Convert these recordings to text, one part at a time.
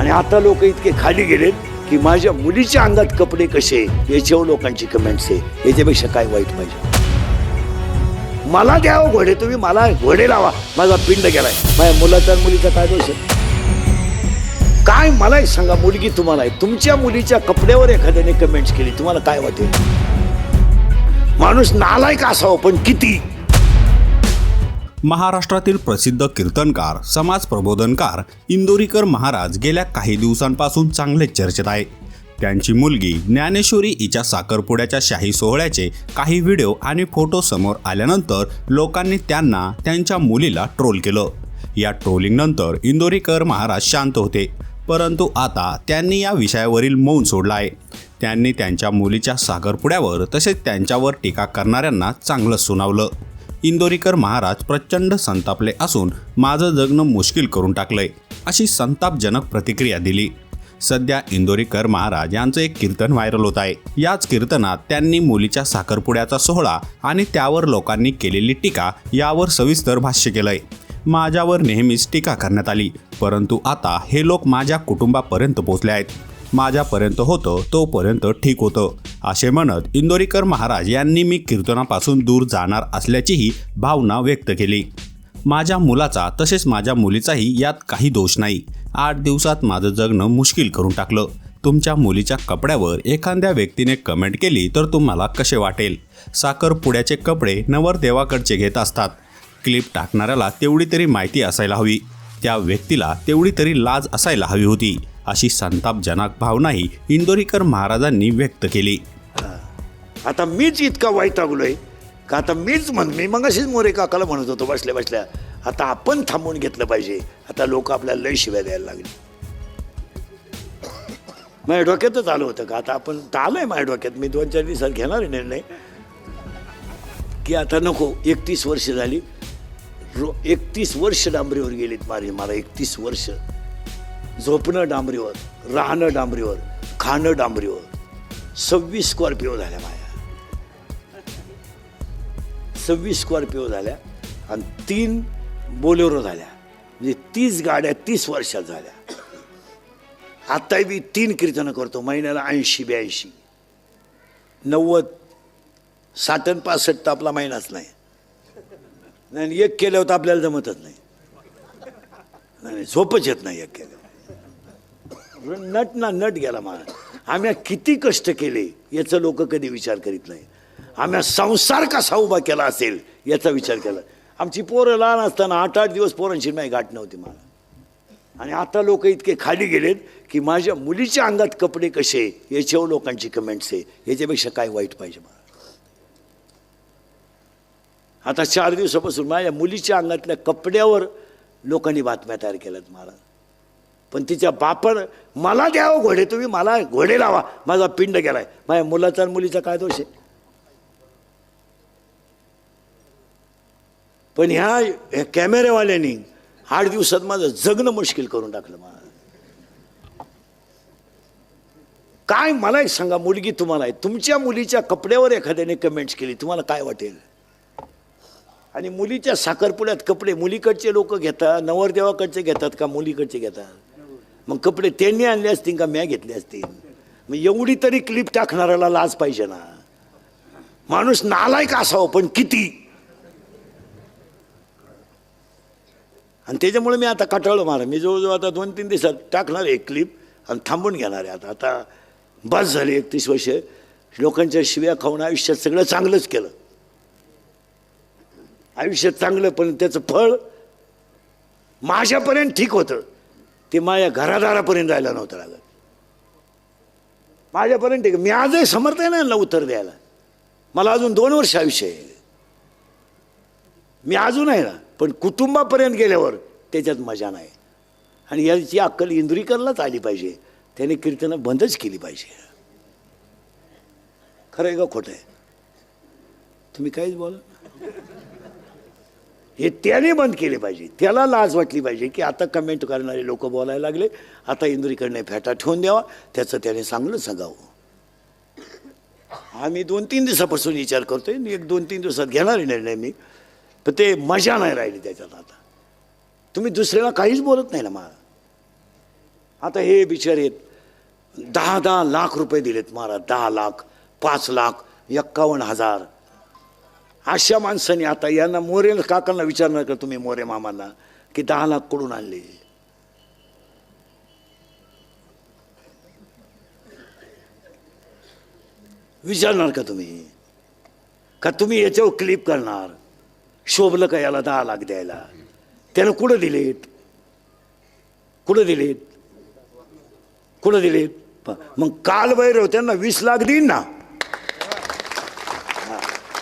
आणि आता लोक इतके खाली गेलेत की माझ्या मुलीच्या अंगात कपडे कसे याच्यावर लोकांची कमेंट्स आहे याच्यापेक्षा काय वाईट पाहिजे? मला द्यावं घोडे तुम्ही मला घोडे लावा. माझा पिंड गेलाय. माझ्या मुलाचा मुलीचा काय दोष आहे? काय मला सांगा मुलगी तुम्हाला आहे. तुमच्या मुलीच्या कपड्यावर एखाद्याने कमेंट्स केली तुम्हाला काय वाटेल? माणूस नालायक असावं पण किती? महाराष्ट्रातील प्रसिद्ध कीर्तनकार समाज प्रबोधनकार इंदोरीकर महाराज गेल्या काही दिवसांपासून चांगलेच चर्चेत आहे. त्यांची मुलगी ज्ञानेश्वरी हिच्या साखरपुड्याच्या शाही सोहळ्याचे काही व्हिडिओ आणि फोटो समोर आल्यानंतर लोकांनी त्यांना त्यांच्या मुलीला ट्रोल केलं. या ट्रोलिंगनंतर इंदोरीकर महाराज शांत होते. परंतु आता त्यांनी या विषयावरील मौन सोडला आहे. त्यांनी त्यांच्या मुलीच्या साखरपुड्यावर तसेच त्यांच्यावर टीका करणाऱ्यांना चांगलं सुनावलं. इंदोरीकर महाराज प्रचंड संतापले असून माझं जगणं मुश्किल करून टाकलंय अशी संतापजनक प्रतिक्रिया दिली. सध्या इंदोरीकर महाराज यांचं एक कीर्तन व्हायरल होत आहे. याच कीर्तनात त्यांनी मुलीच्या साखरपुड्याचा सोहळा आणि त्यावर लोकांनी केलेली टीका यावर सविस्तर भाष्य केलंय. माझ्यावर नेहमीच टीका करण्यात आली परंतु आता हे लोक माझ्या कुटुंबापर्यंत पोहोचले आहेत. माझ्यापर्यंत होतं तोपर्यंत ठीक होतं. असे म्हणत इंदोरीकर महाराज यांनी मी कीर्तनापासून दूर जाणार असल्याचीही भावना व्यक्त केली. माझ्या मुलाचा तसेच माझ्या मुलीचाही यात काही दोष नाही. आठ दिवसात माझं जगणं मुश्किल करून टाकलं. तुमच्या मुलीच्या कपड्यावर एखाद्या व्यक्तीने कमेंट केली तर तुम्हाला कसे वाटेल? साखरपुड्याचे कपडे नवरदेवाकडचे घेत असतात. क्लिप टाकणाऱ्याला तेवढी तरी माहिती असायला हवी. त्या व्यक्तीला तेवढी तरी लाज असायला हवी होती. अशी संतापजनक भावनाही इंदोरीकर महाराजांनी व्यक्त केली. आता मीच इतका वैतागलोय का आता मीच म्हण मी मग अशीच मोरे काकाला म्हणत होतो बसल्या बसल्या आता आपण थांबून घेतलं पाहिजे. आता लोक आपल्याला लय शिव्या द्यायला लागले. माझ्या डोक्यातच आलं होतं का? आता आपण तर आलंय माझ्या डोक्यात. मी दोन चार दिवसात घेणार आहे निर्णय. की आता नको एकतीस वर्ष झाली. रो एकतीस वर्ष डांबरीवर गेलीत मारे मला एकतीस वर्ष. झोपणं डांबरीवर राहणं डांबरीवर खाणं डांबरीवर. सव्वीस स्कॉर्पिओ झाल्या माया सव्वीस स्कॉर्पिओ झाल्या आणि तीन बोलेरो झाल्या. म्हणजे तीस गाड्या तीस वर्षात झाल्या. आत्ताही मी तीन कीर्तनं करतो महिन्याला ऐंशी ब्याऐंशी. नव्वद साठ आणि पासष्ट तर आपला महिनाच नाही. नाही एक केल्यावर तर आपल्याला जमतच नाही. नाही झोपच येत नाही एक म्हणजे केल्यावर नट ना नट गेला मला आम्ही किती कष्ट केले याचं लोक कधी विचार करीत नाही. आम्ही संसार कसा उभा केला असेल याचा विचार केला. आमची पोरं लहान असताना आठ आठ दिवस पोरांची नाही गाठ नव्हती मला. आणि आता लोक इतके खाली गेलेत की माझ्या मुलीच्या अंगात कपडे कसे याच्यावर लोकांची कमेंट्स आहे. याच्यापेक्षा काय वाईट पाहिजे मला? आता चार दिवसापासून माझ्या मुलीच्या अंगातल्या कपड्यावर लोकांनी बातम्या तयार केल्यात मला पण तिच्या बापानं मला द्यावं घोडे तुम्ही मला घोडे लावा. माझा पिंड गेलाय. माझ्या मुलाचा आणि मुलीचा काय दोष आहे? पण ह्या ह्या कॅमेरेवाल्यांनी आठ दिवसात माझं जगणं मुश्किल करून टाकलं मला. काय मला एक सांगा मुलगी तुम्हाला आहे. तुमच्या मुलीच्या कपड्यावर एखाद्याने कमेंट्स केली तुम्हाला काय वाटेल? आणि मुलीच्या साखरपुड्यात कपडे मुलीकडचे लोक घेतात नवरदेवाकडचे घेतात का मुलीकडचे घेतात? मग कपडे त्यांनी आणले असतील का म्या घेतले असतील? मग एवढी तरी क्लिप टाकणाऱ्याला लाज पाहिजे ना. माणूस नालायक असावं पण किती? आणि त्याच्यामुळे मी आता कटाळलो मारा. मी जवळजवळ आता दोन तीन दिवसात टाकणार आहे एक क्लिप आणि थांबून घेणार आहे आता. आता बस झाली एकतीस वर्ष. लोकांच्या शिव्या खाऊन आयुष्यात सगळं चांगलंच केलं. आयुष्यात चांगलं पण त्याचं फळ माझ्यापर्यंत ठीक होतं. ते माझ्या घरादारापर्यंत जायला नव्हतं लागत. माझ्यापर्यंत ठीक मी आजही समर्थ आहे ना यांना उत्तर द्यायला. मला अजून दोन वर्ष आयुष्य आहे. मी अजून आहे ना पण कुटुंबापर्यंत गेल्यावर त्याच्यात मजा नाही. आणि याची अक्कल इंदुरीकरलाच आली पाहिजे. त्याने कीर्तनं बंदच केली पाहिजे. खरं आहे का खोटं आहे? तुम्ही काहीच बोला. हे त्याने बंद केले पाहिजे. त्याला लाज वाटली पाहिजे की आता कमेंट करणारे लोक बोलायला लागले. आता इंदुरीकडनं फेटा ठेवून द्यावा. त्याचं त्याने चांगलं सांगावं आम्ही दोन तीन दिवसापासून विचार करतोय. एक दोन तीन दिवसात घेणार निर्णय मी. पण ते मजा नाही राहिली त्याच्यात आता. तुम्ही दुसऱ्याला काहीच बोलत नाही ना मला आता हे बिचारे दहा दहा लाख रुपये दिलेत महाराज. दहा लाख पाच लाख एक्कावन्न हजार. अशा माणसाने आता यांना मोरे काकांना विचारणार का तुम्ही मोरे मामांना की दहा लाखकडून आणले. विचारणार का तुम्ही? का तुम्ही याच्यावर क्लिप करणार? शोभलं का याला दहा लाख द्यायला? त्यानं कुठं दिलेत? कुठं दिलेत? कुठं दिलेत? मग काल भैरव त्यांना वीस लाख देईन ना.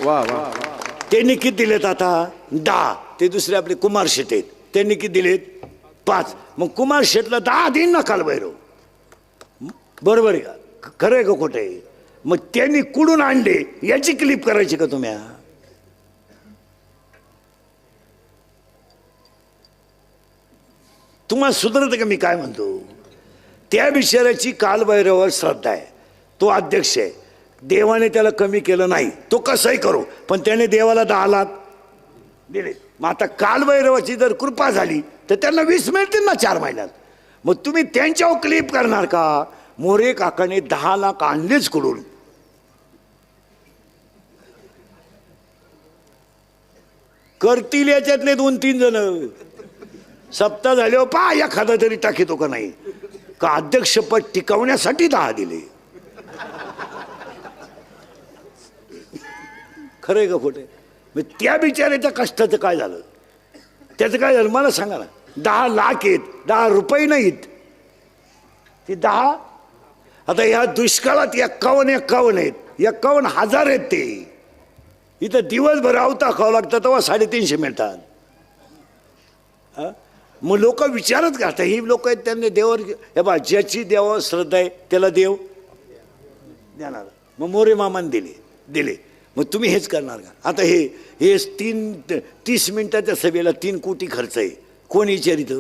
वा वा. त्यांनी किती दिलेत आता? दहा. ते दुसरे आपले कुमार शेट आहेत. त्यांनी किती दिलेत? पाच. मग कुमार शेटला दहा देईन ना कालभैरव बरोबर आहे का? खरं आहे का खोटं आहे? मग त्यांनी कुडून आणले? याची क्लिप करायची का तुम्ही तुम्हाला सुधरत का मी काय म्हणतो? त्या बिचाराची कालभैरवावर श्रद्धा आहे. तो अध्यक्ष आहे. देवाने त्याला कमी केलं नाही. तो कसंही करू पण त्याने देवाला दहा लाख दिले. मग आता कालभैरवाची जर कृपा झाली तर त्यांना वीस मिळतील ना चार महिन्यात? मग तुम्ही त्यांच्यावर क्लिप करणार का? मोरे काकाने दहा लाख आणलेच कुडून. करतील याच्यातले दोन तीन जण. सप्ताह झाल्यावर पा एखादा तरी टाकीतो का नाही? का अध्यक्षपद टिकवण्यासाठी दहा दिले? खरं आहे का खोटं? मग त्या बिचाऱ्याच्या कष्टाचं काय झालं? त्याचं काय झालं? मला सांगा ना. दहा लाख आहेत. दहा रुपये नाहीत. ते दहा? आता ह्या दुष्काळात एक्कावन्न एक्कावन्न आहेत. एक्कावन्न हजार आहेत ते. इथं दिवसभर आवता खावं लागतं तेव्हा साडेतीनशे मिळतात. मग लोक विचारत करतात ही लोक आहेत त्यांनी देवावर हे बा ज्याची देवावर श्रद्धा आहे त्याला देव देणार. मग मोरे मामाने दिले दिले. मग तुम्ही हेच करणार का? आता हे हे तीन तीस मिनिटाच्या सभेला तीन कोटी खर्च आहे. कोण विचारित?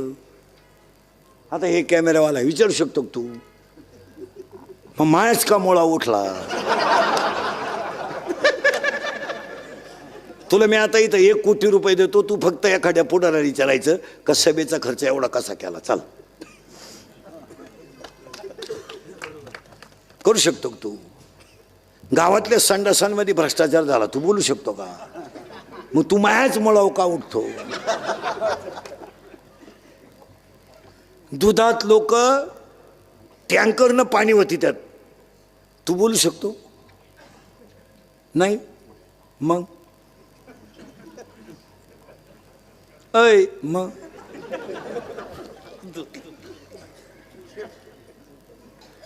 आता हे कॅमेरावाला विचारू शकतो तू? मग मायाच का मोळा उठला? तुला मी आता इथं एक कोटी रुपये देतो तू फक्त एखाद्या पुढाला विचारायचं का सभेचा खर्च एवढा कसा केला? चाल. करू शकतो तू? गावातल्या संडासांमध्ये भ्रष्टाचार झाला. तू बोलू शकतो का? मग तू मायाच मुळाव का उठतो? दुधात लोक टँकरनं पाणी होती त्यात तू बोलू शकतो? नाही? मग? अय मग?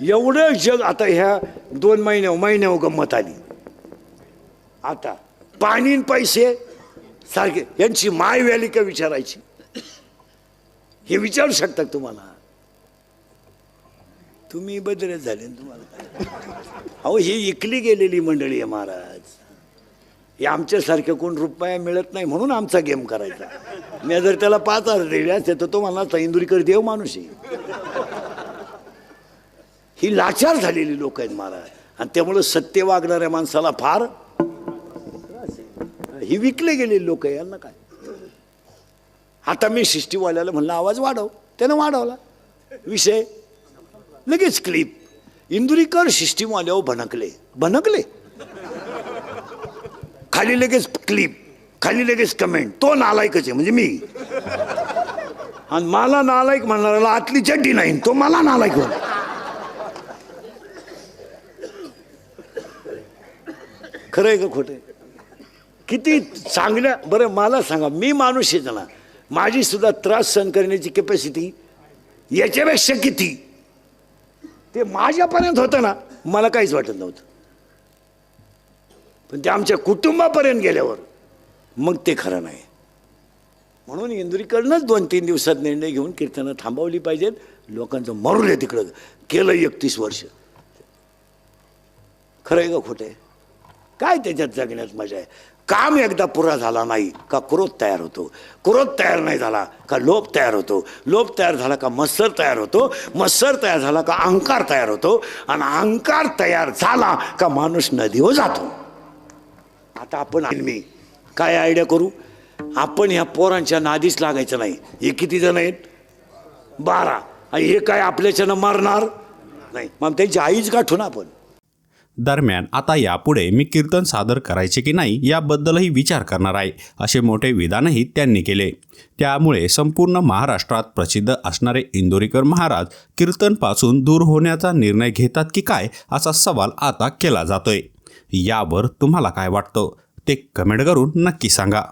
एवढं जग आता ह्या दोन महिन्या महिन्यावर गंमत आली. आता पाणी पैसे सारखे यांची माय व्हॅली का विचारायची? हे विचारू शकता तुम्हाला? तुम्ही बदलत झाले तुम्हाला. अहो ही इकली गेलेली मंडळी आहे महाराज. हे आमच्यासारखे कोण रुपया मिळत नाही म्हणून आमचा गेम करायचा. मी जर त्याला पाच हजार दिले असते तर तो मला इंदुरीकर देव माणूस आहे. ही लाचार झालेली लोक आहेत महाराज. आणि त्यामुळं सत्य वागणाऱ्या माणसाला फार ही विकले गेलेली लोक आहे यांना काय? आता मी शिष्टीवाल्याला म्हणलं आवाज वाढव. त्यानं वाढवला. विषय? लगेच क्लिप इंदुरीकर शिष्टीवाल्यावर भनकले. भनकले? खाली लगेच क्लिप खाली लगेच कमेंट तो नालायकच आहे म्हणजे मी. आणि मला नालायक म्हणणाऱ्याला आतली चड्डी नाही तो मला नालायक म्हणतो. खरं आहे का खोटं किती चांगल्या बरं मला सांगा मी माणूस आहे ना माझी सुद्धा त्रास सहन करण्याची कॅपॅसिटी याच्यापेक्षा किती? ते माझ्यापर्यंत होतं ना मला काहीच वाटत नव्हतं. पण ते आमच्या कुटुंबापर्यंत गेल्यावर मग ते खरं नाही. म्हणून इंद्रीकडनंच दोन तीन दिवसात निर्णय घेऊन कीर्तनं थांबवली पाहिजेत. लोकांचं मरू आहे तिकडं. केलं एकतीस वर्ष. खरं आहे का खोटं आहे काय त्याच्यात जगण्यात मजा आहे? काम एकदा पुरा झाला नाही का क्रोध तयार होतो? क्रोध तयार नाही झाला का लोभ तयार होतो? लोभ तयार झाला का मत्सर तयार होतो? मत्सर तयार झाला का अहंकार तयार होतो? आणि अहंकार तयार झाला का माणूस नदीवर जातो? आता आपण मी. काय आयडिया करू? आपण ह्या पोरांच्या नादीच लागायचं नाही. हे किती जण आहेत? बारा. आणि हे काय आपल्याच्यानं मारणार? नाही. मग त्यांची आईच गाठू ना आपण. दरम्यान आता यापुढे मी कीर्तन सादर करायचे की नाही याबद्दलही विचार करणार आहे असे मोठे विधानही त्यांनी केले. त्यामुळे संपूर्ण महाराष्ट्रात प्रसिद्ध असणारे इंदोरीकर महाराज कीर्तनपासून दूर होण्याचा निर्णय घेतात की काय असा सवाल आता केला जातोय. यावर तुम्हाला काय वाटतं? ते कमेंट करून नक्की सांगा.